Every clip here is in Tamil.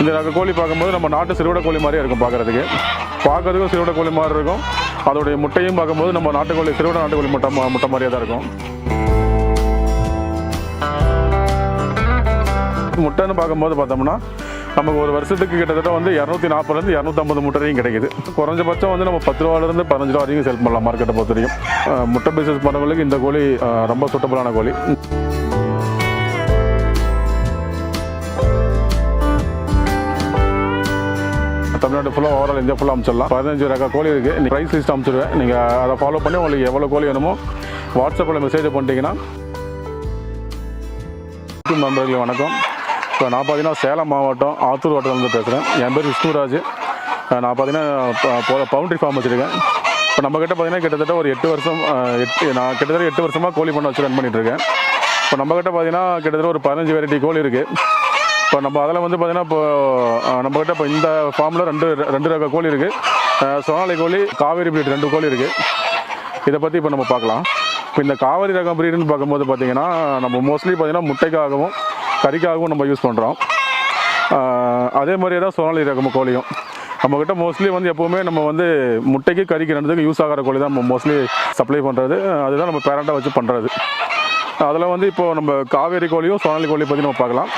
இந்த ரக கோழி பார்க்கும்போது நம்ம நாட்டு சிறுவிட கோழி மாதிரியே இருக்கும் பார்க்குறதுக்கு. பார்க்கறதுக்கும் சிறுவிட கோழி மாதிரி இருக்கும். அதோடைய முட்டையும் பார்க்கும்போது நம்ம நாட்டுக்கோழி சிறுவிட நாட்டுக்கோழி முட்டை முட்டை மாதிரியே தான் இருக்கும். முட்டைன்னு பார்க்கும்போது பார்த்தோம்னா நமக்கு ஒரு வருஷத்துக்கு கிட்டத்தட்ட வந்து இரநூத்தி நாற்பதுலேருந்து இரநூத்தம்பது முட்டை வரைக்கும் கிடைக்குது. குறைஞ்சபட்சம் வந்து நம்ம பத்து ரூபாலேருந்து பதினஞ்சு ரூபா வரைக்கும் செல் பண்ணலாம் மார்க்கெட்டை பொறுத்த வரைக்கும். முட்டை பிஸ்னஸ் பண்ணவங்களுக்கு இந்த கோழி ரொம்ப சூட்டபுளான கோழி. தமிழ்நாடு ஃபுல்லாக ஓவரால் இந்தியா ஃபுல்லாக அமைச்சிடலாம். பதினஞ்சு ரக கோழி இருக்குது நீங்கள் ப்ரைஸ் லிஸ்ட் அமைச்சிடுவேன். நீங்கள் அதை ஃபாலோ பண்ணி உங்களுக்கு எவ்வளோ கோழி வேணுமோ வாட்ஸ்அப்பில் மெசேஜ் பண்ணிட்டீங்கன்னா வணக்கம் நண்பர்களே வணக்கம். இப்போ நான் பார்த்தீங்கன்னா சேலம் மாவட்டம் ஆத்தூர் வட்டத்துலேருந்து பேசுகிறேன் என் பேர் விஷ்ணுராஜ் நான் பார்த்தீங்கன்னா பவுண்ட்ரி ஃபார்ம் வச்சுருக்கேன். இப்போ நம்மக்கிட்ட பார்த்தீங்கன்னா கிட்டத்தட்ட ஒரு எட்டு வருஷம் எட்டு நான் கிட்டத்தட்ட எட்டு வருஷமாக கோழி பண்ண வச்சு ரன் பண்ணிகிட்ருக்கேன் இருக்கேன். இப்போ நம்மக்கிட்ட பார்த்தீங்கன்னா கிட்டத்தட்ட ஒரு பதினஞ்சு வெரைட்டி கோழி இருக்குது இப்போ நம்ம அதில் வந்து பார்த்தீங்கன்னா இப்போ நம்மக்கிட்ட இப்போ இந்த ஃபார்மில் ரெண்டு ரெண்டு ரக கோழி இருக்குது சோனாலி கோழி காவேரி பிரீட் ரெண்டு கோழி இருக்குது இதை பற்றி இப்போ நம்ம பார்க்கலாம். இப்போ இந்த காவேரி ரகம் பிரீடுன்னு பார்க்கும்போது பார்த்தீங்கன்னா நம்ம மோஸ்ட்லி பார்த்தீங்கன்னா முட்டைக்காகவும் கறிக்காகவும் நம்ம யூஸ் பண்ணுறோம் அதே மாதிரியே தான் சோனாலி ரகம் கோழியும். நம்மக்கிட்ட மோஸ்ட்லி வந்து எப்போவுமே நம்ம வந்து முட்டைக்கு கறிக்கு ரெண்டுத்துக்கும் யூஸ் ஆகிற கோழி தான் நம்ம மோஸ்ட்லி சப்ளை பண்ணுறது அதுதான் நம்ம பேரண்ட்டாக வச்சு பண்ணுறது அதில் வந்து இப்போது நம்ம காவேரி கோழியும் சோனாலி கோழி பற்றி நம்ம பார்க்கலாம்.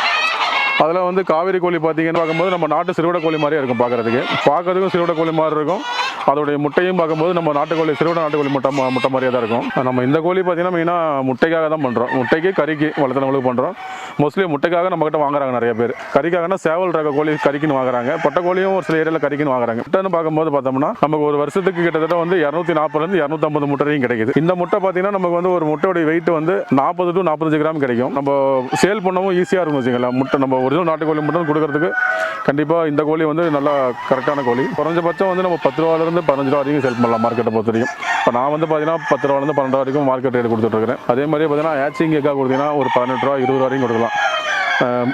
அதில் வந்து காவேரி கோழி பார்த்தீங்கன்னு பார்க்கும்போது நம்ம நாட்டு சிறுவிட கோழி மாதிரியே இருக்கும் பார்க்குறதுக்கு. பார்க்குறதுக்கும் சிறுவிட கோழி மாதிரி இருக்கும். அதோடைய முட்டையும் பார்க்கும்போது நம்ம நாட்டுக்கோழி சிறுவிட நாட்டுக்கோழி முட்டை முட்டை மாதிரியே தான் இருக்கும். நம்ம இந்த கோழி பார்த்தீங்கன்னா மெயினாக முட்டைக்காக தான் பண்ணுறோம் முட்டைக்கு கறிக்கு வளர்த்தனவங்களுக்கு பண்ணுறோம் மோஸ்ட்லி முட்டைக்காக நம்மகிட்ட வாங்குறாங்க நிறைய பேர். கறிக்காகனா சேவல் ரக கோழி கறிக்குன்னு வாங்குறாங்க. பொட்டை கோழியும் ஒரு சில ஏரியாவில் கறிக்குன்னு வாங்குறாங்க. முட்டைன்னு பார்க்கும்போது பார்த்தோம்னா நமக்கு ஒரு வருஷத்துக்கு கிட்டத்தட்ட வந்து இரநூத்தி நாற்பதுலேருந்து இரநூத்தம்பது முட்டையும் கிடைக்குது. இந்த முட்டை பார்த்தீங்கன்னா நமக்கு வந்து ஒரு முட்டையோட வெயிட் வந்து நாற்பது டு நாற்பத்தஞ்சு கிராம் கிடைக்கும். நம்ம சேல் பண்ணவும் ஈஸியாக இருக்கும் வச்சுங்களா முட்டை நம்ம ஒரிஜினல் நாட்டுக்கோழி முட்டை கொடுக்கறதுக்கு கண்டிப்பாக இந்த கோழி வந்து நல்லா கரெக்டான கோழி. குறைஞ்சபட்சம் வந்து நம்ம பத்து ரூபாலேருந்து பதினஞ்சு ரூபா வரைக்கும் செல் பண்ணலாம் மார்க்கெட்டை பொறுத்த வரைக்கும். இப்போ நான் வந்து பார்த்தீங்கன்னா பத்து ரூபாலேருந்து பன்னெண்டு வரைக்கும் மார்க்கெட் ரேட் கொடுத்துட்ருக்கேன் அதே மாதிரி பார்த்தீங்கன்னா ஹேச்சிங் எக்கா கொடுத்தீங்கன்னா ஒரு பதினெட்டு ரூபா இருபது ரூபா வரைக்கும் கொடுக்கலாம்.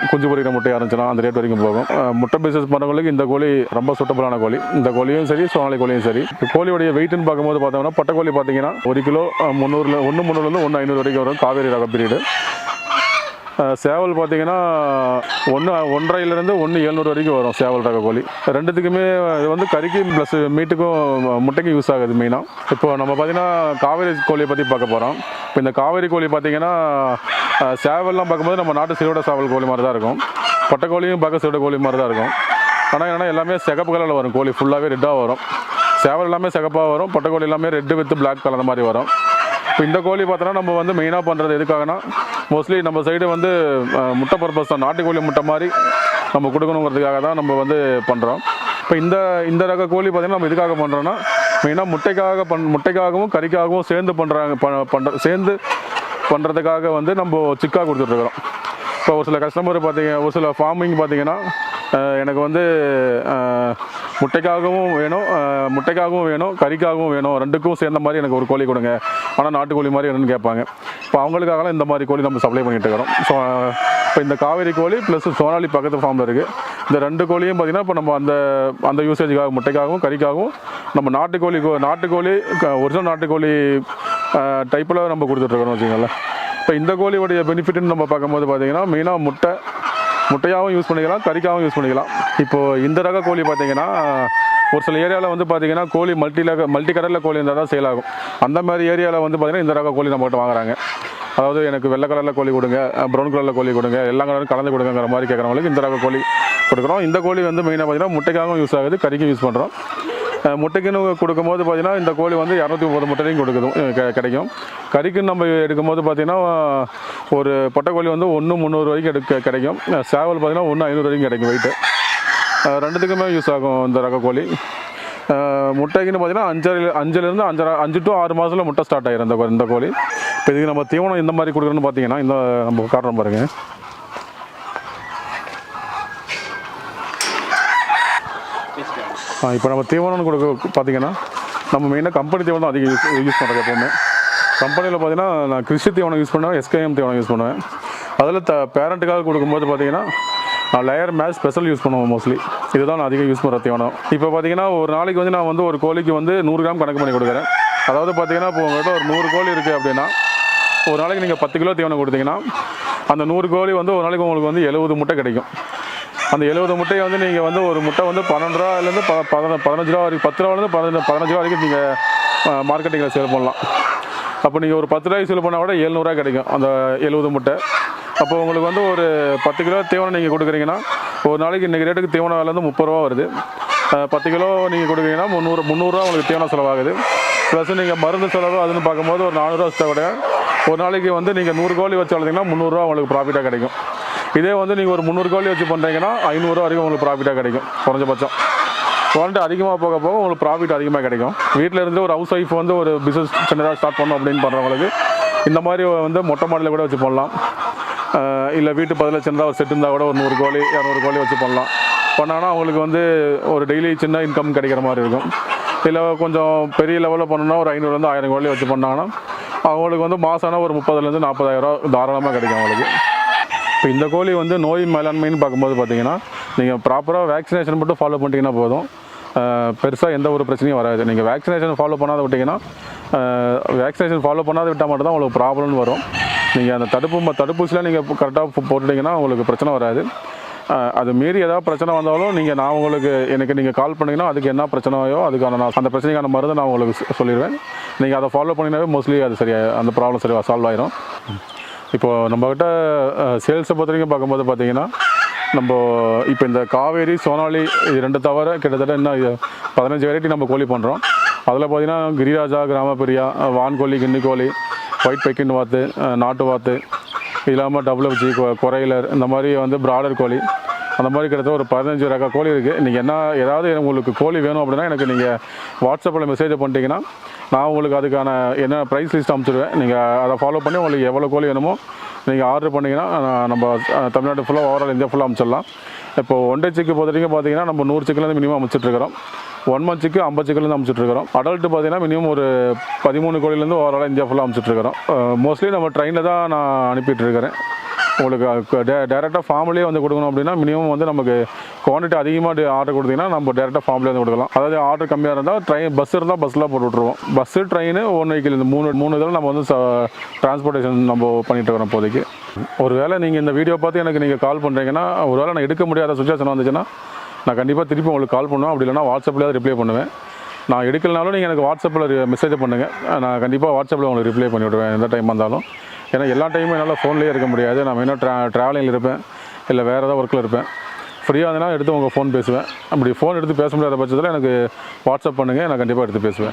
குஞ்சு பொறிக்கிற முட்டையாக இருந்துச்சுன்னா அந்த ரேட் வரைக்கும் போகும். முட்டை பிஸ்னஸ் பண்ணுறவங்களுக்கு இந்த கோழி ரொம்ப சுட்டபுளான கோழி. இந்த கோழியும் சரி சோனாலி கோழியும் சரி. இந்த கோழியோடைய வெயிட்னு பார்க்கும்போது பார்த்தோம்னா பட்டை கோழி பார்த்தீங்கன்னா ஒரு கிலோ முந்நூறுல ஒன்று முந்நூறுலேருந்து ஒன்று ஐநூறு வரைக்கும் வரும். காவேரி ரக பீரியடு சேவல் பார்த்தீங்கன்னா ஒன்று ஒன்றரைலேருந்து ஒன்று எழுநூறு வரைக்கும் வரும் சேவல் ரக கோழி ரெண்டுத்துக்குமே இது வந்து கறிக்கு ப்ளஸ் மீட்டுக்கும் முட்டைக்கும் யூஸ் ஆகுது மெயினாக இப்போ நம்ம பார்த்தீங்கன்னா காவேரி கோழியை பற்றி பார்க்க போகிறோம் இப்போ இந்த காவேரி கோழி பார்த்தீங்கன்னா சேவல்லாம் பார்க்கும்போது நம்ம நாட்டு சிறுவட சேவல் கோழி மாதிரி தான் இருக்கும். பொட்டை கோழியும் பார்க்க சிறுவட கோழி மாதிரி தான் இருக்கும். ஆனால் என்னென்னா எல்லாமே சிகப்பு கலரில் வரும். கோழி ஃபுல்லாகவே ரெட்டாக வரும். சேவல் எல்லாமே சிகப்பாக வரும். பட்டக்கோழி எல்லாமே ரெட்டு வித் பிளாக் கலந்த மாதிரி வரும். இப்போ இந்த கோழி பார்த்தோன்னா நம்ம வந்து மெயினாக பண்ணுறது எதுக்காகனா மோஸ்ட்லி நம்ம சைடு வந்து முட்டை பர்பஸ் தான் நாட்டுக்கோழி முட்டை மாதிரி நம்ம கொடுக்கணுங்கிறதுக்காக தான் நம்ம வந்து பண்ணுறோம் இப்போ இந்த இந்த ரக கோழி பார்த்தீங்கன்னா நம்ம இதுக்காக பண்ணுறோன்னா மெயினாக முட்டைக்காக பண் முட்டைக்காகவும் கறிக்காகவும் சேர்ந்து பண்ணுறாங்க பண்ணுற சேர்ந்து பண்ணுறதுக்காக வந்து நம்ம சிக்காக கொடுத்துட்ருக்குறோம். இப்போ ஒரு சில கஸ்டமர் பார்த்தீங்க ஒரு சில ஃபார்மிங் பார்த்தீங்கன்னா எனக்கு வந்து முட்டைக்காகவும் வேணும் முட்டைக்காகவும் வேணும் கறிக்காகவும் வேணும். ரெண்டுக்கும் சேர்ந்த மாதிரி எனக்கு ஒரு கோழி கொடுங்க. ஆனால் நாட்டுக்கோழி மாதிரி வேணும்னு கேட்பாங்க. இப்போ அவங்களுக்காகலாம் இந்த மாதிரி கோழி நம்ம சப்ளை பண்ணிட்டு இருக்கிறோம். ஸோ இப்போ இந்த காவேரி கோழி ப்ளஸ் சோனாலி பக்கத்து ஃபார்மில் இருக்குது இந்த ரெண்டு கோழியும் பார்த்தீங்கன்னா இப்போ நம்ம அந்த அந்த யூசேஜுக்காக முட்டைக்காகவும் கறிக்காகவும் நம்ம நாட்டுக்கோழி கோ- நாட்டுக்கோழி ஒரிஜினல் நாட்டுக்கோழி டைப்பில் நம்ம கொடுத்துட்ருக்கோம் வச்சுக்கோங்களேன். இப்போ இந்த கோழியோடைய பெனிஃபிட்னு நம்ம பார்க்கும்போது பார்த்தீங்கன்னா மெயினாக முட்டை முட்டையாகவும் யூஸ் பண்ணிக்கலாம் கறிக்காகவும் யூஸ் பண்ணிக்கலாம். இப்போது இந்த ரக கோழி பார்த்தீங்கன்னா ஒரு சில ஏரியாவில் வந்து பார்த்தீங்கன்னா கோழி மல்டி ரக மல்டி கலரில் கோழி இருந்தால் தான் சேல் ஆகும். அந்த மாதிரி ஏரியாவில் வந்து பார்த்திங்கன்னா இந்த ரக கோழி நம்மகிட்ட வாங்குறாங்க. அதாவது எனக்கு வெள்ளை கலரில் கோழி கொடுங்க ப்ரௌன் கலரில் கோழி கொடுங்க எல்லா கலரும் கலந்து கொடுங்கிற மாதிரி கேட்குறவங்களுக்கு இந்த ரக கோழி கொடுக்குறோம். இந்த கோழி வந்து மெயினாக பார்த்தீங்கன்னா முட்டைக்காகவும் யூஸ் ஆகுது கறிக்கும் யூஸ் பண்ணுறோம் முட்டைக்குன்னு கொடுக்கும்போது பார்த்தீங்கன்னா இந்த கோழி வந்து இரநூத்தி முப்பது முட்டையும் கொடுக்குது கிடைக்கும். கறிக்குன்னு நம்ம எடுக்கும்போது பார்த்தீங்கன்னா ஒரு பொட்டைக்கோழி வந்து ஒன்று முந்நூறு வரைக்கும் எடுக்க கிடைக்கும். சேவல் பார்த்தீங்கன்னா ஒன்று ஐநூறு வரைக்கும் கிடைக்கும் வெயிட்டு ரெண்டுத்துக்குமே யூஸ் ஆகும் இந்த ரக கோழி. முட்டைக்குன்னு பார்த்தீங்கன்னா அஞ்சு அஞ்சுலேருந்து அஞ்சரை அஞ்சு டு ஆறு மாதத்தில் முட்டை ஸ்டார்ட் ஆகிரும் இந்த இந்த கோழி. இப்போ இதுக்கு நம்ம தீவனம் இந்த மாதிரி கொடுக்குறோன்னு பார்த்தீங்கன்னா இந்த நம்ம காட்டுறோம் பாருங்கள் இப்போ நம்ம தீவனம்னு கொடுக்க பார்த்தீங்கன்னா நம்ம மெயினாக கம்பெனி தீவனம் அதிகம் யூஸ் யூஸ் பண்ணுறது எப்போவுமே. கம்பெனியில் பார்த்தீங்கன்னா நான் கிறிஸ்டி தீவனம் யூஸ் பண்ணுவேன் எஸ்கேஎம் தீவனம் யூஸ் பண்ணுவேன். அதில் த பேரண்ட்டுக்காக கொடுக்கும்போது பார்த்தீங்கன்னா நான் லேயர் மேட்ச் ஸ்பெஷல் யூஸ் பண்ணுவேன் மோஸ்ட்லி இதுதான் நான் அதிகம் யூஸ் பண்ணுற தீவனம். இப்போ பார்த்தீங்கன்னா ஒரு நாளைக்கு வந்து நான் வந்து ஒரு கோழிக்கு வந்து நூறு கிராம் கணக்கு பண்ணி கொடுக்குறேன். அதாவது பார்த்தீங்கன்னா இப்போ உங்கள்கிட்ட ஒரு நூறு கோழி இருக்குது அப்படின்னா ஒரு நாளைக்கு நீங்கள் பத்து கிலோ தீவனம் கொடுத்தீங்கன்னா அந்த நூறு கோழி வந்து ஒரு நாளைக்கு உங்களுக்கு வந்து எழுபது முட்டை கிடைக்கும். அந்த எழுபது முட்டையை வந்து நீங்கள் வந்து ஒரு முட்டை வந்து பன்னெண்டு ரூபாலேருந்து ப பதின பதினஞ்சு ரூபா வரைக்கும் பத்து ரூபாலேருந்து பதினஞ்சு பதினஞ்சு ரூபா வரைக்கும் நீங்கள் மார்க்கெட்டிங்கில் சேல் பண்ணலாம். அப்போ நீங்கள் ஒரு பத்து ரூபாய்க்கு சேல் பண்ணால் கூட எழுநூறுவா கிடைக்கும் அந்த எழுபது முட்டை. அப்போ உங்களுக்கு வந்து ஒரு பத்து கிலோ தீவனம் நீங்கள் கொடுக்குறீங்கன்னா ஒரு நாளைக்கு இன்றைக்கி ரேட்டுக்கு தீவன வேலை வந்து முப்பது ரூபா வருது. பத்து கிலோ நீங்கள் கொடுக்குறீங்கன்னா முந்நூறு முந்நூறுரூவா உங்களுக்கு தீவனம் செலவாகுது. ப்ளஸ் நீங்கள் மருந்து செலவு அதுன்னு பார்க்கும்போது ஒரு நானூறுரூவா வச்சா கூட. ஒரு நாளைக்கு வந்து நீங்கள் நூறு கோழி வச்சு வளர்த்தீங்கன்னா முந்நூறுரூவா உங்களுக்கு ப்ராஃபிட்டாக கிடைக்கும். இதே வந்து நீங்கள் ஒரு முந்நூறு கோழி வச்சு பண்ணுறீங்கன்னா ஐநூறுரூவா வரைக்கும் உங்களுக்கு ப்ராஃபிட்டாக கிடைக்கும். குறைஞ்சபட்சம். குவாலிட்டி அதிகமாக போக போக உங்களுக்கு ப்ராஃபிட் அதிகமாக கிடைக்கும். வீட்டில் இருந்து ஒரு ஹவுஸ் ஒய்ஃப் வந்து ஒரு பிஸ்னஸ் சின்னதாக ஸ்டார்ட் பண்ணணும் அப்படின்னு பண்ணுறவங்களுக்கு இந்த மாதிரி வந்து மொட்டை மாடலில் கூட வச்சு பண்ணலாம். இல்லை வீட்டு பதில் சின்னதாக ஒரு செட் இருந்தால் கூட ஒரு நூறு கோழி இரநூறு கோழி வச்சு பண்ணலாம். பண்ணாங்கன்னா அவங்களுக்கு வந்து ஒரு டெய்லி சின்ன இன்கம் கிடைக்கிற மாதிரி இருக்கும். இல்லை கொஞ்சம் பெரிய லெவலில் பண்ணணும்னா ஒரு ஐநூறுலேருந்து ஆயிரம் கோழி வச்சு பண்ணாங்கன்னா அவங்களுக்கு வந்து மாதம்னா ஒரு முப்பதுலேருந்து நாற்பதாயிரம் தாராளமாக கிடைக்கும் அவங்களுக்கு. இப்போ இந்த கோழி வந்து நோய் மேலாண்மைன்னு பார்க்கும்போது பார்த்தீங்கன்னா நீங்கள் ப்ராப்பராக வேக்சினேஷன் மட்டும் ஃபாலோ பண்ணிட்டீங்கன்னா போதும். பெருசாக எந்த ஒரு பிரச்சனையும் வராது. நீங்கள் வேக்சினேஷன் ஃபாலோ பண்ணாத விட்டிங்கன்னா வேக்சினேஷன் ஃபாலோ பண்ணாத விட்டால் மட்டும் தான் உங்களுக்கு ப்ராப்ளம்னு வரும். நீங்கள் அந்த தடுப்பு ம- தடுப்பூசிலாம் நீங்கள் கரெக்டாக போட்டுட்டிங்கன்னா உங்களுக்கு பிரச்சனை வராது. அது மீறி ஏதாவது பிரச்சனை வந்தாலும் நீங்கள் நான் உங்களுக்கு எனக்கு நீங்கள் கால் பண்ணிங்கன்னா அதுக்கு என்ன பிரச்சனையோ அதுக்கான நான் அந்த பிரச்சனைக்கான மருந்து நான் உங்களுக்கு சொல்லிடுவேன் நீங்கள் அதை ஃபாலோ பண்ணினாவே மோஸ்ட்லி அது சரியாக அந்த ப்ராப்ளம் சரி சால்வ் ஆயிரும். இப்போது நம்மக்கிட்ட சேல்ஸை பொறுத்த வரைக்கும் பார்க்கும்போது பார்த்தீங்கன்னா நம்ம இப்போ இந்த காவேரி சோனாலி இது ரெண்டு தவிர கிட்டத்தட்ட இன்னும் பதினஞ்சு வெரைட்டி நம்ம கோழி பண்ணுறோம் அதில் பார்த்தீங்கன்னா கிரிராஜா கிராமப்பிரியா வான்கோழி கிண்ணிக்கோழி ஒயிட் பெக்கின் வாத்து நாட்டு வாத்து இல்லாமல் டபுள்யூஜி கொ குறையிலர் இந்த மாதிரி வந்து பிராடர் கோழி. அந்த மாதிரி கிட்டத்தட்ட ஒரு பதினஞ்சு ரக கோழி இருக்குது நீங்கள் என்ன ஏதாவது உங்களுக்கு கோழி வேணும் அப்படின்னா எனக்கு நீங்கள் வாட்ஸ்அப்பில் மெசேஜ் பண்ணிட்டீங்கன்னா நான் உங்களுக்கு அதுக்கான என்ன ப்ரைஸ் லிஸ்ட் அனுப்பிச்சிடுவேன் நீங்கள் அதை ஃபாலோ பண்ணி உங்களுக்கு எவ்வளோ கோழி வேணுமோ நீங்கள் ஆர்டர் பண்ணிங்கன்னா நான் நம்ம தமிழ்நாடு ஃபுல்லாக ஓவரால் இந்தியா ஃபுல்லாக அமைச்சிடலாம். இப்போ ஒன் சிக்கு பொறுத்த பார்த்தீங்கன்னா நம்ம நூறு சிக்கிலேருந்து மினிமம் அமைச்சிட்ருக்கிறோம் ஒன் மந்த் சிக்கு ஐம்பது சிக்கிலேருந்து அமைச்சிட்ருக்கிறோம் அடல்ட்டு பார்த்தீங்கன்னா மினிமம் ஒரு பதிமூணு கோழிலேருந்து ஓவரால் இந்தியா ஃபுல்லாக அனுப்பிச்சிட்ருக்கிறோம் மோஸ்ட்லி நம்ம ட்ரெயினில் தான் நான் அனுப்பிட்டு இருக்கிறேன். உங்களுக்கு டேரெக்டாக ஃபார்ம்லேயே வந்து கொடுக்கணும் அப்படின்னா மினிமம் வந்து நமக்கு குவான்டிட்டி அதிகமாக ஆர்டர் கொடுத்தீங்கன்னா நம்ம டேரெக்டாக ஃபார்ம்லேயே வந்து கொடுக்கலாம். அதாவது ஆர்டர் கம்மியாக இருந்தால் ட்ரெயின் பஸ் இருந்தால் பஸ்ஸில் போட்டு விட்ருவோம் பஸ்ஸு ட்ரெயின் ஒன் வெஹிக்கிள் இந்த மூணு மூணு இதில் நம்ம வந்து டிரான்ஸ்போர்ட்டேஷன் நம்ம பண்ணிட்டு இருக்கிறோம் இப்போதைக்கு. ஒருவேளை நீங்கள் இந்த வீடியோ பார்த்து எனக்கு நீங்கள் கால் பண்ணுறீங்கன்னா ஒருவேளை நான் எடுக்க முடியாத சுச்சுவேஷன் வந்துச்சுன்னா நான் கண்டிப்பாக திருப்பி உங்களுக்கு கால் பண்ணுவேன். அப்படி இல்லைனா வாட்ஸ்அப்பில் ரிப்ளை பண்ணுவேன். நான் எடுக்கலனாலும் நீங்கள் எனக்கு வாட்ஸ்அப்பில் மெசேஜ் பண்ணுங்கள் நான் கண்டிப்பாக வாட்ஸ்அப்பில் உங்களுக்கு ரிப்ளை பண்ணிவிடுவேன் எந்த டைம் வந்தாலும். ஏன்னா எல்லா டைமும் என்னால் ஃபோன்லேயே இருக்க முடியாது. நான் வேணும்னா ட்ரா ட்ராவலிங்கில் இருப்பேன். இல்லை வேறு ஏதாவது ஒர்க்கில் இருப்பேன். ஃப்ரீயாக இருந்தால் எடுத்து உங்கள் ஃபோன் பேசுவேன். அப்படி ஃபோன் எடுத்து பேச முடியாத பட்சத்தில் எனக்கு வாட்ஸ்அப் பண்ணுங்கள் நான் கண்டிப்பாக எடுத்து பேசுவேன்.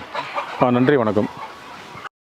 ஆ, நன்றி வணக்கம்.